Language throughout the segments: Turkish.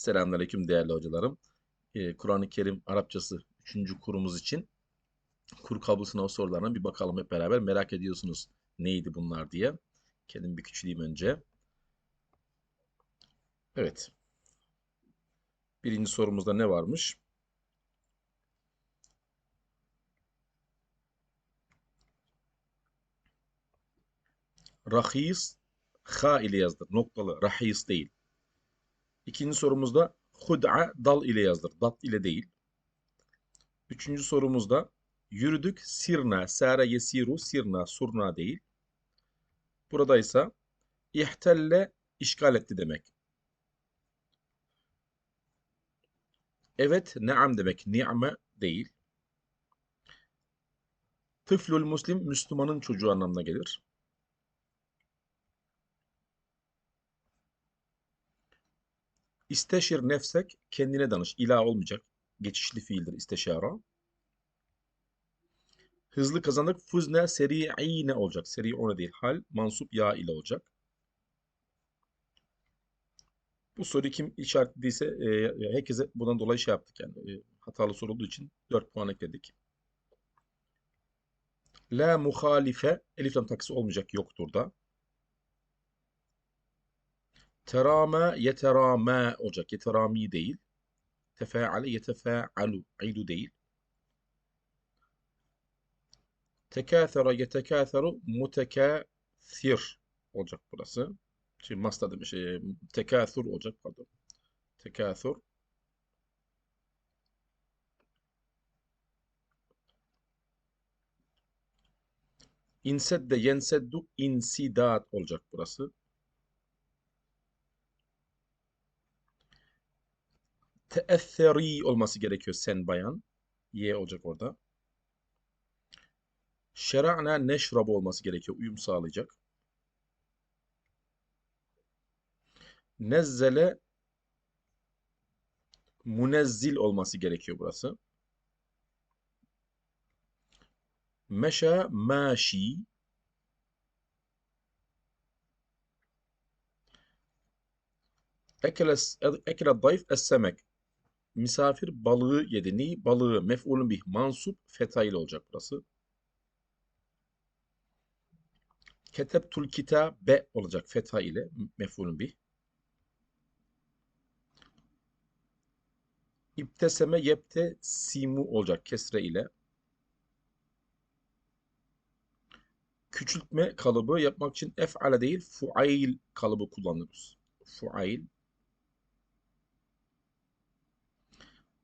Selamünaleyküm değerli hocalarım. Ee, Kur'an-ı Kerim Arapçası 3. kurumuz için kur kabul sınav sorularına bir bakalım hep beraber. Merak ediyorsunuz neydi bunlar diye. Kendim bir küçüleyim önce. Evet. Birinci sorumuzda ne varmış? Rahis ha ile yazdır. Noktalı. Rahis değil. İkinci sorumuzda hud'a dal ile yazdır. Dat ile değil. Üçüncü sorumuzda yürüdük sirna. Sara yesiru sirna surna değil. Burada ise ihtelle işgal etti demek. Evet neam demek. Ni'me değil. Tıflul muslim Müslümanın çocuğu anlamına gelir. İsteşir nefsek kendine danış. İlah olmayacak. Geçişli fiildir isteşara. Hızlı kazandık. Fuzne seri'ine olacak. Seri'une değil. Hal mansup ya ile olacak. Bu soruyu kim işaretlediyse e, herkese bundan dolayı şey yaptık yani. E, hatalı soru olduğu için 4 puan ekledik. La muhalife elif lam takısı olmayacak yoktur da. Terame yeterame olacak. Yeterami değil. Tefeale yetefealu. İdu değil. Tekâthera yetekâtheru mutekâthir olacak burası. Şimdi masta demiş. E, tekâthur olacak pardon. Tekâthur. İnsedde yenseddu insidat olacak burası. Teesseri olması gerekiyor sen bayan. Y olacak orada. Şera'na neşrabu olması gerekiyor. Uyum sağlayacak. Nezzele munezzil olması gerekiyor burası. Meşa maşi Ekele, dayf es-semek. Misafir balığı yedi. Balığı mef'ulun bih mansup feta ile olacak burası. Ketebtul kitabe olacak fetha ile mef'ulun bih. İbteseme yepte simu olacak kesre ile. Küçültme kalıbı yapmak için ef'ale değil fuail kalıbı kullanırız. Fuail.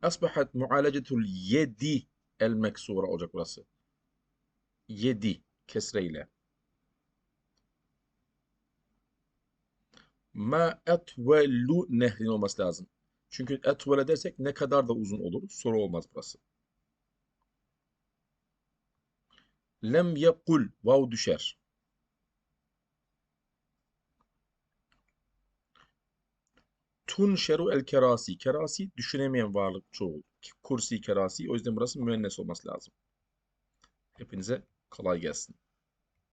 Asbahat mualecetul yedi el meksura olacak burası. Yedi kesre ile. Ma etvellu nehrin olması lazım. Çünkü etvele dersek ne kadar da uzun olur. Soru olmaz burası. Lem yekul vav düşer. Tunşeru el kerasi. Kerasi düşünemeyen varlık çoğul. Kursi kerasi. O yüzden burası müennes olması lazım. Hepinize kolay gelsin.